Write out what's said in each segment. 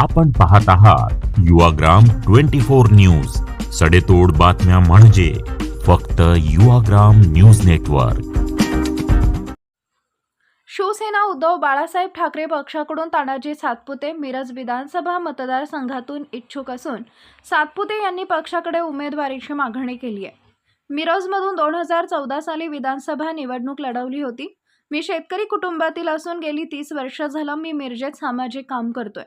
आपण पाहत आहात युवाग्राम ट्वेंटी फोर न्यूज. सडेतोड बातम्या म्हणजे फक्त युवाग्राम न्यूज नेटवर्क. शिवसेना उद्धव बाळासाहेब ठाकरे पक्षाकडून तानाजी सातपुते मिरज विधानसभा मतदारसंघातून इच्छुक असून सातपुते यांनी पक्षाकडे उमेदवारीची मागणी केली आहे. मिरजमधून दोन हजार चौदा साली विधानसभा निवडणूक लढवली होती. मी शेतकरी कुटुंबातील असून गेली तीस वर्ष झालं मी मिरजेत सामाजिक काम करतोय.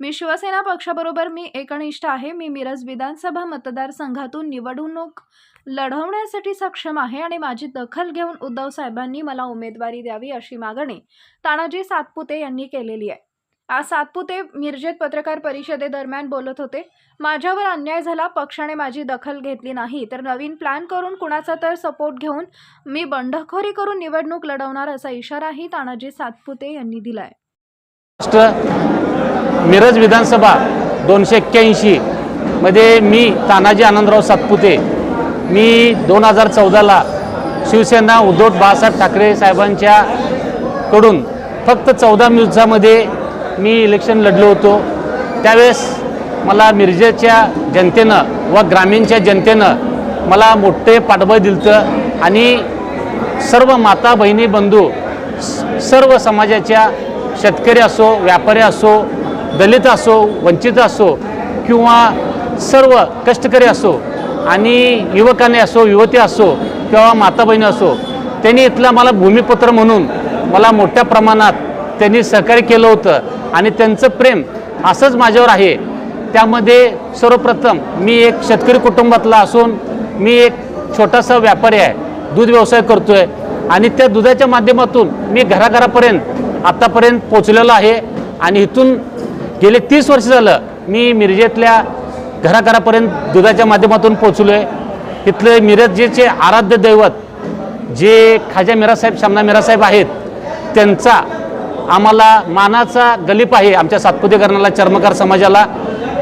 मी शिवसेना पक्षाबरोबर मी एकनिष्ठ आहे. मी मिरज विधानसभा मतदारसंघातून निवडणूक लढवण्यासाठी सक्षम आहे आणि माझी दखल घेऊन उद्धव साहेबांनी मला उमेदवारी द्यावी अशी मागणी तानाजी सातपुते यांनी केलेली आहे. आज सातपुते मिरजेत पत्रकार परिषदेदरम्यान बोलत होते माझ्यावर अन्याय झाला पक्षाने माझी दखल घेतली नाही तर नवीन प्लॅन करून कुणाचा तर सपोर्ट घेऊन मी बंडखोरी करून निवडणूक लढवणार असा इशाराही तानाजी सातपुते यांनी दिला आहे महाराष्ट्र मिरज विधानसभा दोनशे एक्क्याऐंशी मध्ये मी तानाजी आनंदराव सातपुते मी दोन हजार चौदाला शिवसेना उद्धव बाळासाहेब ठाकरे साहेबांच्या कडून फक्त चौदा दिवसामध्ये मी इलेक्शन लढलो होतो. त्यावेळेस मला मिरजेच्या जनतेनं व ग्रामीणच्या जनतेनं मला मोठे पाठबळ दिलं आणि सर्व माता बहिणी बंधू स- सर्व समाजाच्या शेतकरी असो व्यापारी असो दलित असो वंचित असो किंवा सर्व कष्टकरी असो आणि युवकाने असो युवती असो किंवा माता बहिणी असो त्यांनी इथला मला भूमिपत्र म्हणून मला मोठ्या प्रमाणात त्यांनी सहकार्य केलं होतं आणि त्यांचं प्रेम असंच माझ्यावर आहे. त्यामध्ये सर्वप्रथम मी एक शेतकरी कुटुंबातला असून मी एक छोटासा व्यापारी आहे. दूध व्यवसाय करतो आहे आणि त्या दुधाच्या माध्यमातून मी घराघरापर्यंत आत्तापर्यंत पोचलेलो आहे. आणि इथून गेले तीस वर्ष झालं मी मिरजेतल्या घराघरापर्यंत दुधाच्या माध्यमातून पोचलो आहे इथले मिरजेचे आराध्य दैवत जे खाजा मिरासाहेब शामना मिरासाहेब आहेत त्यांचा आम्हाला मानाचा गलीप आहे आमच्या सातपुतेकरणाला चर्मकार समाजाला.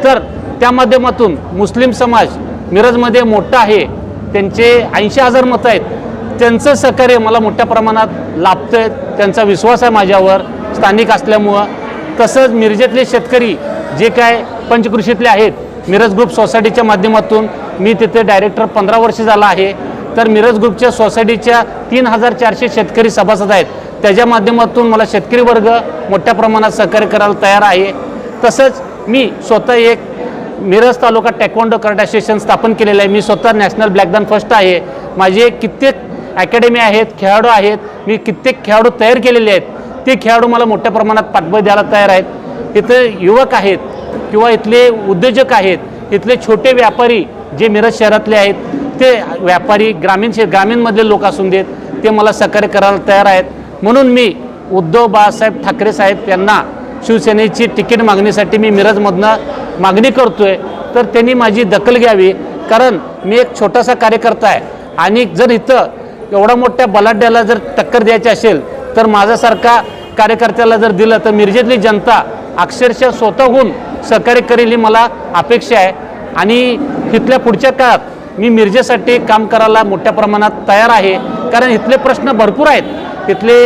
तर त्या माध्यमातून मुस्लिम समाज मिरजमध्ये मोठा आहे. त्यांचे ऐंशी हजार मतं आहेत. त्यांचं सहकार्य मला मोठ्या प्रमाणात लाभतं आहे त्यांचा विश्वास आहे माझ्यावर स्थानिक असल्यामुळं. तसंच मिरजेतले शेतकरी जे काय पंचकृषीतले आहेत मिरज ग्रुप सोसायटीच्या माध्यमातून मी तिथे डायरेक्टर पंधरा वर्ष झाला आहे. तर मिरज ग्रुपच्या सोसायटीच्या तीन हजार चारशे शेतकरी सभासद आहेत. त्याच्या माध्यमातून मला शेतकरी वर्ग मोठ्या प्रमाणात सहकार्य करायला तयार आहे. तसंच मी स्वतः एक Miraj taluka taekwondo karate association स्थापन केलेलं आहे. मी स्वतः नॅशनल ब्लॅकदान फर्स्ट आहे. माझे कित्येक अकॅडमी आहेत खेळाडू आहेत. मी कित्येक खेळाडू तयार केलेले आहेत. ते खेळाडू मला मोठ्या प्रमाणात पाठबळ द्यायला तयार आहेत. इथं युवक आहेत किंवा इथले उद्योजक आहेत इथले छोटे व्यापारी जे मिरज शहरातले आहेत ते व्यापारी ग्रामीण शे ग्रामीणमधले लोक असून देत ते मला सहकार्य करायला तयार आहेत. म्हणून मी उद्धव बाळासाहेब ठाकरे साहेब यांना शिवसेनेची तिकीट मागणीसाठी मी मिरजमधनं मागणी करतो आहे तर त्यांनी माझी दखल घ्यावी. कारण मी एक छोटासा कार्यकर्ता आहे आणि जर इथं एवढा मोठ्या बलाढ्याला जर टक्कर द्यायची असेल तर माझ्यासारखा कार्यकर्त्याला जर दिलं तर मिरजेतली जनता अक्षरशः स्वतःहून सहकार्य करेल ही मला अपेक्षा आहे. आणि इथल्या पुढच्या काळात मी मिरजेसाठी काम करायला मोठ्या प्रमाणात तयार आहे. कारण इथले प्रश्न भरपूर आहेत. इथले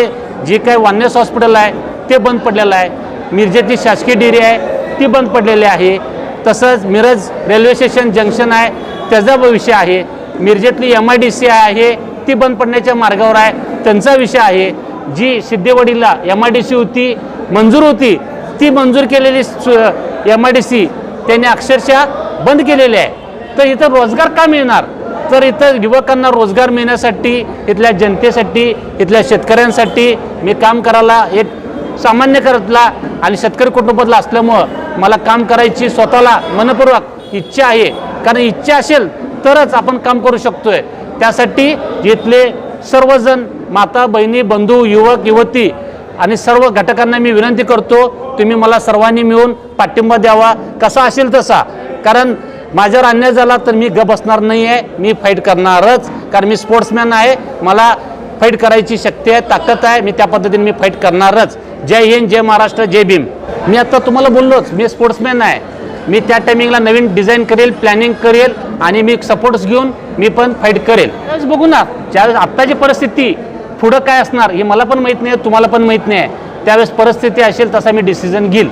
जे काही वान्यस हॉस्पिटल आहे ते बंद पडलेलं आहे. मिरजेतली शासकीय डेअरी आहे ती बंद पडलेली आहे. तसंच मिरज रेल्वे स्टेशन जंक्शन आहे त्याचा विषय आहे. मिरजेतली एम आय डी सी आहे ती बंद पडण्याच्या मार्गावर आहे. त्यांचा विषय आहे जी सिद्धेवाडीला एम आय डी सी होती मंजूर होती ती मंजूर केलेली एम आय डी सी त्यांनी अक्षरशः बंद केलेली आहे. तर इथं रोजगार का मिळणार? तर इथं युवकांना रोजगार मिळण्यासाठी इथल्या जनतेसाठी इथल्या शेतकऱ्यांसाठी मी काम करायला एक सामान्य करतला आणि शेतकरी कुटुंबातला असल्यामुळं मला काम करायची स्वतःला मनपूर्वक इच्छा आहे. कारण इच्छा असेल तरच आपण काम करू शकतोय. त्यासाठी इथले सर्वजण माता बहिणी बंधू युवक युवती आणि सर्व घटकांना मी विनंती करतो तुम्ही मला सर्वांनी मिळून पाठिंबा द्यावा. कसा असेल तसा. कारण माझ्यावर अन्याय झाला तर मी ग बसणार नाही आहे मी फाईट करणारच. कारण मी स्पोर्ट्समॅन आहे मला फाईट करायची शक्ती आहे ताकद आहे मी त्या पद्धतीने मी फाईट करणारच. जय हिंद जय महाराष्ट्र जय भीम. मी आता तुम्हाला बोललोच मी स्पोर्ट्समॅन आहे. मी त्या टायमिंगला नवीन डिझाईन करेल प्लॅनिंग करेल आणि मी सपोर्ट्स घेऊन मी पण फाईट करेल. त्यावेळेस बघू ना ज्यावेळेस आत्ताची परिस्थिती पुढं काय असणार हे मला पण माहीत नाही तुम्हाला पण माहीत नाही. आहे त्यावेळेस परिस्थिती असेल तसा मी डिसिजन घेईल.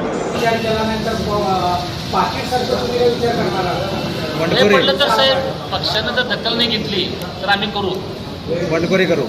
पडलं तर साहेब पक्षानं जर दखल नाही घेतली तर आम्ही करू. बंडखोरी करू.